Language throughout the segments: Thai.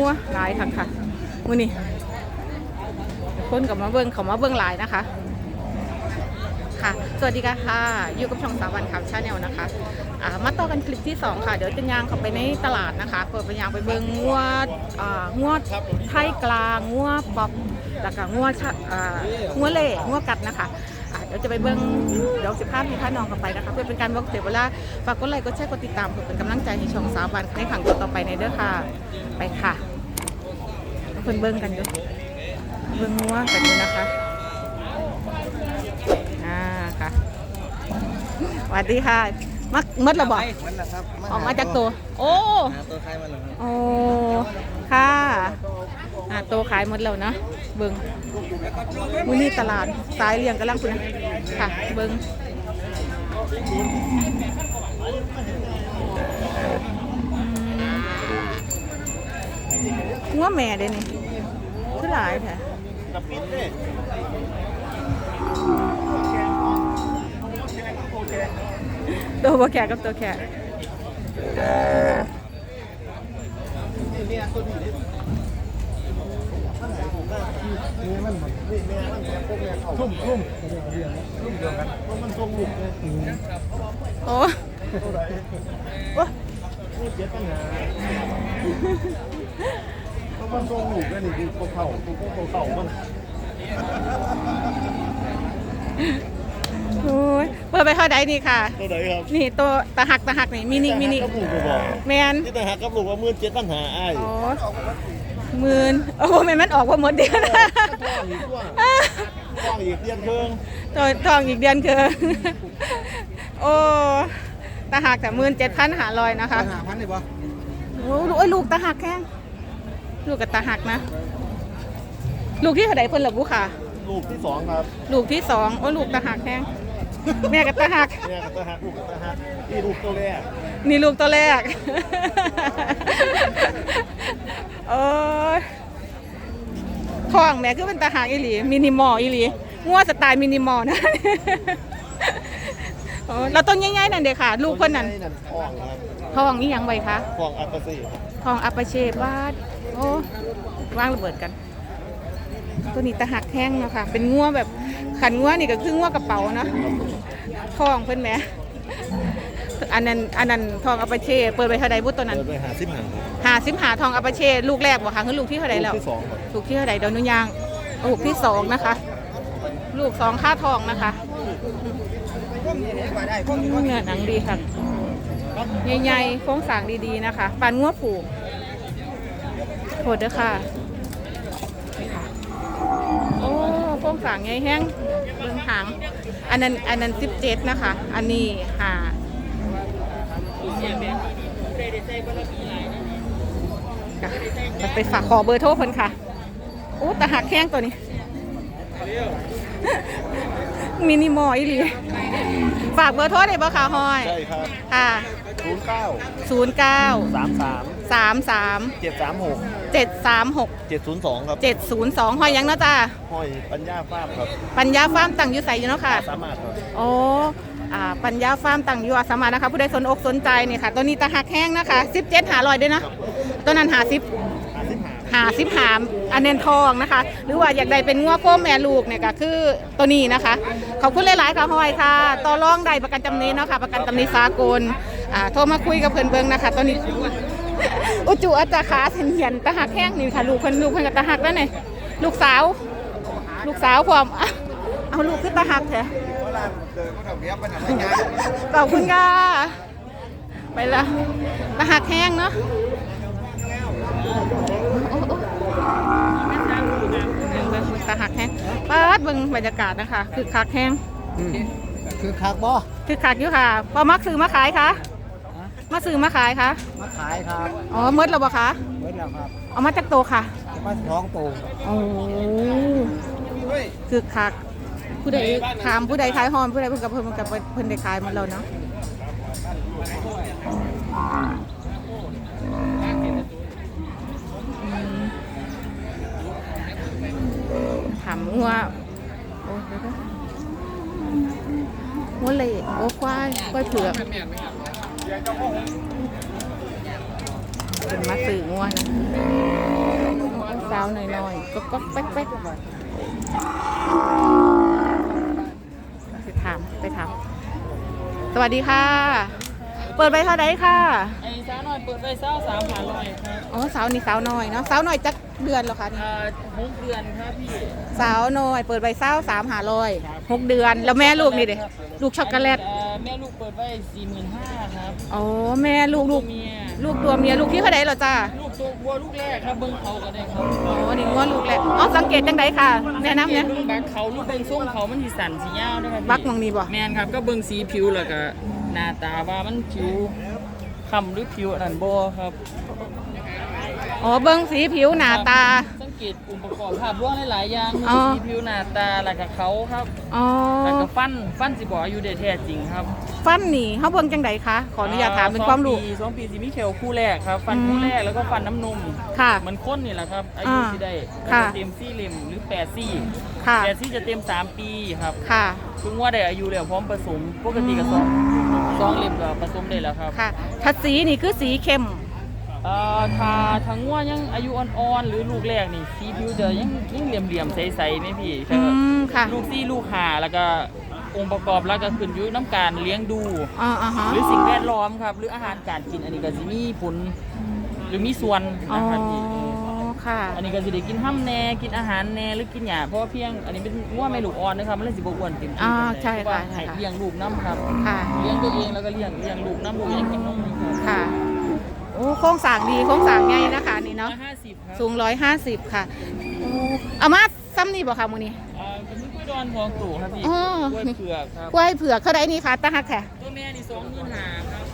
งัวหลายค่ะค่ะมือนี้คนกับมาเบิ่งเขามาเบิ่งหลายนะคะ ค่ะ สวัสดีค่ะค่ะ อยู่กับช่องสาวันข่าวชาแนลนะคะอ่ามาต่อกันคลิปที่ 2 ค่ะ เดี๋ยวจะย่างเข้าไปในตลาดนะคะ เปิดไปย่างไปเบิ่งงัวอ่างวดไทยกลางงัวป๊อปแล้วก็งวชะอ่างัวเล่งัวกัดนะคะเดี๋ยวจะไปเบิ่งเดี๋ยวสิพาพี่พาน้องกันไปนะคะเพื่อเป็นการบอกเสียเวลาฝากกดไลค์กดแชร์กดติดตามเพื่อเป็นกำลังใจให้ช่องสาวันในขังต่อไปในเด้อค่ะ ไปค่ะ เพิ่นเบิ่งกันอยู่เบิ่งงัวกันอยู่นะคะอ่าค่ะสวัสดีค่ะมักมัดระบอกมันนะครับออกมาจากตัว โอ้หาตัวใครมันเหรอครับโอ้ค่ะอ่าโตขายหมดแล้วเนาะเบิงมื้อนี้ตลาดสายเลียงกำลังคุณค่ะ เบิงอืมงัวแม่เด้นี่ คือหลายแท้กับปิ้นเนี่ยตัวบ่แขกกับตัวแขกเนี่ยตัวนี้เนี่ยนี่มันนี่แม่มันแม่พวกแม่เขาทุ่มทุ่มทุ่มเดียวกันเพราะมันทรงลูกเลยโอ้เท่าไหร่โอ้นี่เจ็ดปัญหา เพราะมันทรงลูกแล้วนี่คือพวกเขาพวกพวกเขามันโอ้ยเปิดไปเท่าใดนี่ค่ะเท่าไหร่ครับนี่ตัวตะหักตะหักนี่มินิมินิกับลูกก็บอกแมนที่แต่หากับลูกว่ามื่นเจ็ดปัญหาอ้ายอ๋อหมื่นโอ้โหแม่นมันออกว่าหมดเดือนท้องอีกตัวท้องอีกเดือนครึ่งตัวทองอีกเดือนคือ โอ้ตะหักแต่หมื่นเจ็ดพันหาลอยนะคะหาพันเลยปะโอ้ลูกเอ้ยลูกตะหักแข้ง ลูกกับตะหักนะ ลูกที่เท่าใดเพิ่นระบุค่ะ ลูกที่สองครับลูกที่สองโอ้ลูกตะหักแข้งแม่กับตะหักเนี่ยกับตาหักลูกกับตาหักนี่ลูกตัวแรกนี่ลูกตัวแรก โอ้ยท้องแม่คือเป็นตาหากอีหลีมินิมอลอีหลีงัวสไตล์มินิมอลนะโอ้เราต้นง่ายๆนั่นเด็กค่ะ ลูกคนนั้นในั่นท้องครับ ท้องนี่ยังไวคะท้องอัปซีทองอัปปะเชฟวาดโอ้ว่างระเบิดกัน ตัวนี้ตะหักแห้งเนาะค่ะ เป็นงัวแบบขันงัวนี่ก็คืองัวกระเป๋าเนาะทองเพิ่นแหมอันนั้นอันนั้นทองอัปปะเชเปิดไปเท่าใดบุตตัวนั้นเปิดไปหาซิมหาหาซิมหาทองอัปปะเชลูกแรกบ่คะคือลูกที่เท่าใดแล้วลูกที่สองครับลูกที่เท่าใดเดยวนุยางลูกที่สองนะคะ ลูกสองค่าทองนะคะเนื้อหนังดีค่ะ ใหญ่ๆโครงสร้างดีๆนะคะปานงัวผูกโหดเด้อค่ะนี่ค่ะ โอ้โครงสร้างใหญ่แห้งเบิ่งหาง อันนั้นอันนั้นสิบเจ็ดนะคะ อันนี้หาค่ะไปฝากขอเบอร์โทรเพิ่นค่ะโอ้ตะหักแข้งตัวนี้ มินิมอลอีหลีฝากเบอร์โทรได้บ่คะฮอย ใช่ครับค่ะ ศูนย์เก้า09 สามสาม33 เจ็ดสามหก736 เจ็ดศูนย์สองครับ702หอยหยังเนาะจ้าห้อยปัญญาฟาร์มครับปัญญาฟาร์มตั้งอยู่ใสอยู่เนาะค่ะ สามารถครับ โอ้อ่าปัญญาฟาร์มตั้งอยู่อาสามารถนะคะ ผู้ใดสนอกสนใจนี่ค่ะ ตัวนี้ตะหักแห้งนะคะ 17หาลอยด้วยนะ ตัวนั้นหา10 หาซิมหาหาสิบหามอันเนนทองนะคะ หรือว่าอยากได้เป็นงัวโค้แม่ลูกเนี่ยก็คือตัวนี้นะคะ ขอบคุณหลายๆค่ะฮอยค่ะ ต่อรองได้ประกันจำเนเนาะค่ะ ประกันจำเนสากลอ่าโทรมาคุยกับเพิ่นเบิงนะคะตอนนี้ อุจุอาจารย์ขาเห็นเหียนตะหักแห้งนี่ค่ะ ลูกเพิ่นลูกเพิ่นกับตะหักแล้วเนี่ยลูกสาว ลูกสาวความอะเอาลูกขึ้นตะหักเถอะเวลาเดินก็ทำเนี้ยปัญหาไม่ยากขอบคุณค่ะไปละตะหักแห้งเนาะ เบิ่งตาหักแห้งเปิ ดเบิ่งบรรยากาศนะคะคือคักแห้งคือคักบ่คือคักอยู่ค่ะพอมักซื้อมาขายคะมาซื้อมาขายคะมาขายครับอ๋อเมดแล้วบ่คะเมื่อแล้วครับเอามาจากโตค่ะจะมาท้องโตโอ้คือคักผู้ใดถามผู้ใดขายหอมผู้ใดเพิ่นกับเพิ่นกับเพิ่นได้ขายหมาแล้วเนาะอืมถามงัวโหัวเล่โอ้ควายควายเผือกเป็นมาสื่องัวนะาวหน่อยๆก็ก็แป๊กแป๊กไปถามไปถามสวัสดีค่ะ เปิดไปเท่าไหร่ค่ะ ไอ้สาวน้อยเปิดไปเศร้าสามหาลอยครับอ๋อสาวนี่สาวน้อยเนาะสาวน้อยจักเดือนเหรอคะนี่เอ่อหกเดือนครับพี่ สาวน้อย เปิดใบเศร้าสามหาลอยหกเดือน แล้วแม่ลูกนี่เด็ลูกช็อกโกแลตเอ่อแม่ลูกเปิดไว้สี่หมื่นห้าครับอ๋อแม่ลูกลูกเมียลูกตัวเมียลูกที่เท่าไหร่เหรอจ้าลูกตัววัวลูกแรกครับเบิ้งเขาก็ได้ครับอ๋อนี่ง้อลูกแหละอ๋อสังเกตจังไดค่ะ แนะนำเนี่ย เบิ้งบักเขาลูกเบิ้งส้มเขามันสีสันสียาวนะครับพี่บักมองนี่บ่ แมนครับก็เบิ้งสีผิวแล้วก็ หน้าตาว่ามันผิวคำหรือผิวอันนั้นบ่ครับ อ๋อเบิ้งสีผิวหน้าตา เกตองค์ประกอบภาพรวมหลายๆอย่างอ๋อสีผิวหน้าตาแล้วก็เขาครับอ๋อ แล้วก็ฟันฟันสิบอกอายุได้แท้จริงครับฟันนี่เขาเบิ้งจังไดคะ ขออนุญาตถามเป็นความรู้ สองปีสองปีสิมีเขวคู่แรกครับ ฟันอืม คู่แรกแล้วก็ฟันน้ำนมค่ะ เหมันค้นนี่แหละครับอายุอ่าที่ได้ค่ะจะเต็มซี่เหล่มหรือแปดซี่ค่ะ แปดซี่จะเต็มสามปีครับ ค่ะ ถึงว่าได้อายุแล้วพร้อมผสมปกติกับสองสองเหล่มก็ผสมได้แล้วครับ ค่ะทัดสีนี่คือสีเข้ม เอ่อถ้าทั้งว่ายังอายุอ่อนๆหรือลูกแรกนี่สีผิวจะยังยังเหลี่ยมๆใสๆไหมพี่อืมค่ะลูกซี่ลูกหาแล้วก็องค์ประกอบแล้วก็ขึ้นอยู่น้ำการเลี้ยงดูอ่าอ่าฮะหรือสิ่งแวดล้อมครับ หรืออาหารการกินอันนี้ก็สิมีผลหรือมีส่วนอ๋อนะครับพี่ค่ะ อันนี้ก็สิได้กินห้ำแหน่กินอาหารแหน่หรือกินหญ้าเพราะว่าเพียงอันนี้เป็นง่วแม่ลูกอ่อนนะครับมันเลยสิบ่อ้วนเต็มที่อ่าปานใดใช่เพราะว่าค่ะให้ใช่ค่ะ เลี้ยงลูกน้ำครับ ค่ะ เลี้ยงตัวเองแล้วก็เลี้ยงเลี้ยงลูกน้ำลูกยังกินนมอยู่ครับ ค่ะโอ้โครงสร้างดีโครงสร้างใหญ่นะคะนี่ร้อเนาะยห้าสิบครับสูงร้อยห้าสิบค่ะโอ้เอามาซ้ำนี่บอกค่ะมูนี่อ่าเป็นกล้วยดอนของตู่ครับพี่อ๋อกล้วยเผือกครับกล้วยเผือกเขาได้นี่ค่ะตาหักแค่ตัวแม่นี่สองหมื่นห้าครับ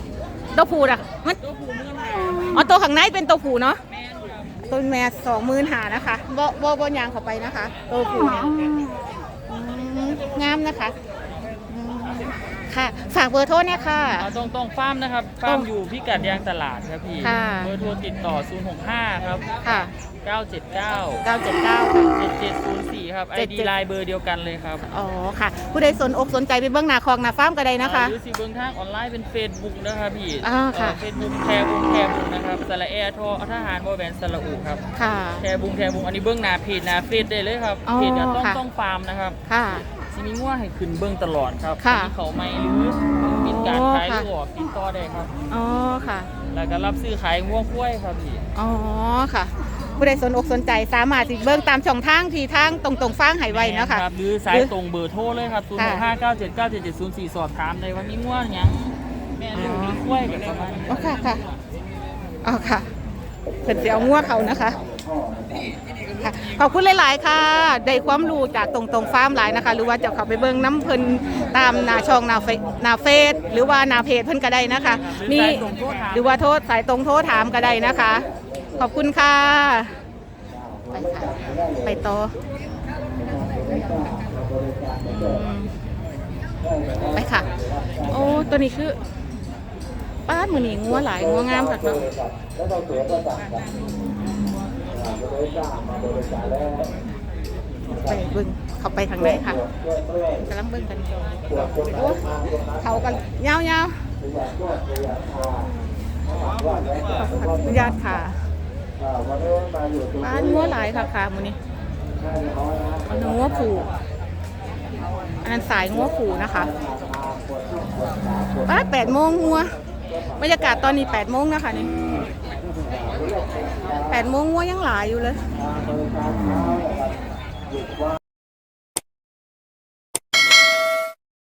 ตัวผูดอะมันตัวผู้หมื่นห้าอ๋อตัวข้างในเป็นตัวผูเนาะแม่นครับตัวแม่สองหมื่นหานะคะบ่บ่บ่ยางเข้าไปนะคะ ตัวผูเนี่ยอืมงามนะคะอืม ค่ะ ฝากเบอร์โทรเนี่ยค่ะอ่าตรงตรงฟาร์มนะครับฟาร์มอยู่พิกัดยางตลาดครับพี่ค่ะ เบอร์โทรติดต่อ 065 ครับ ค่ะ979 979ค่ะ 7704 ครับไอดี77ไลน์เบอร์เดียวกันเลยครับอ๋อค่ะ ผู้ใดสนอกสนใจไปเบื้องหน้าคลองหน้าฟาร์มก็ได้นะคะ หรือสิเบื้องทางออนไลน์เป็น Facebook นะครับพี่อ่าค่ะ เฟซบุ๊กแทบุงแทบุงนะครับสระแอร์ทอทหารบอแบนสระอุครับค่ะ แทบุงแทบุงอันนี้เบื้องหน้าเพจหน้าเฟซได้เลยครับอ๋อเพจอะต้องค่ะ ต้องฟาร์มนะครับ ค่ะ สิมีง่วให้ขึ้นเบื้องตลอดครับค่ะมีเขาไหมหรือมีการขายหค่ะรือออกติดต่อได้ครับ อ๋อค่ะ แล้วก็รับซื้อขายง่วงกล้วยครับพี่ อ๋อค่ะ ผู้ใดสนอกสนใจสามารถสิเบิ่งตามช่องทางที่ทางตรงตรงๆฟ้างไหไว้นะคะรับหรือสายตรงเบอร์โทรเลยครับ0 6 5 9 7 9 7 7 0 4สอบถามได้ว่ามีง่วงหยังแม่ลูกหรือกล้วยแบบประมาณนี้อ๋อค่ะค่ะอ๋อค่ะ เพิ่นสิเอางัวเขานะคะค่ะขอบคุณหลาย ๆ ค่ะ ได้ความรู้จากตรงตรงๆฟาร์มหลายนะคะ หรือว่าจะเข้าไปเบิ่งน้ำเพิ่นตามหน้าช่องหน้าเฟซหน้าเฟซหรือว่าหน้าเพจเพิ่นก็ได้นะคะหรือมีสายตรงโทรถามหรือว่าโทษสายตรงโทรถามก็ได้นะคะ ขอบคุณค่ะ ไปค่ะ ไปต่ออืมไปค่ะ โอ้ ตัวนี้คือ ป้ามือนีงัวหลายงัวงามค่ะเนาะไปเบึงเขาไปทางไหนค่ะกำลังเบิ่งกันโอ้เขากันยาวๆขอนุญาตค่ะบ้านงัวหลายค่ะค่ะมือนี้อันงัวผูอันนั้นสายงัวผูนะคะป้าแปดโมงงัว บรรยากาศตอนนี้แปดโมงนะคะนี่แปดโมงง่วยังหลายอยู่เลย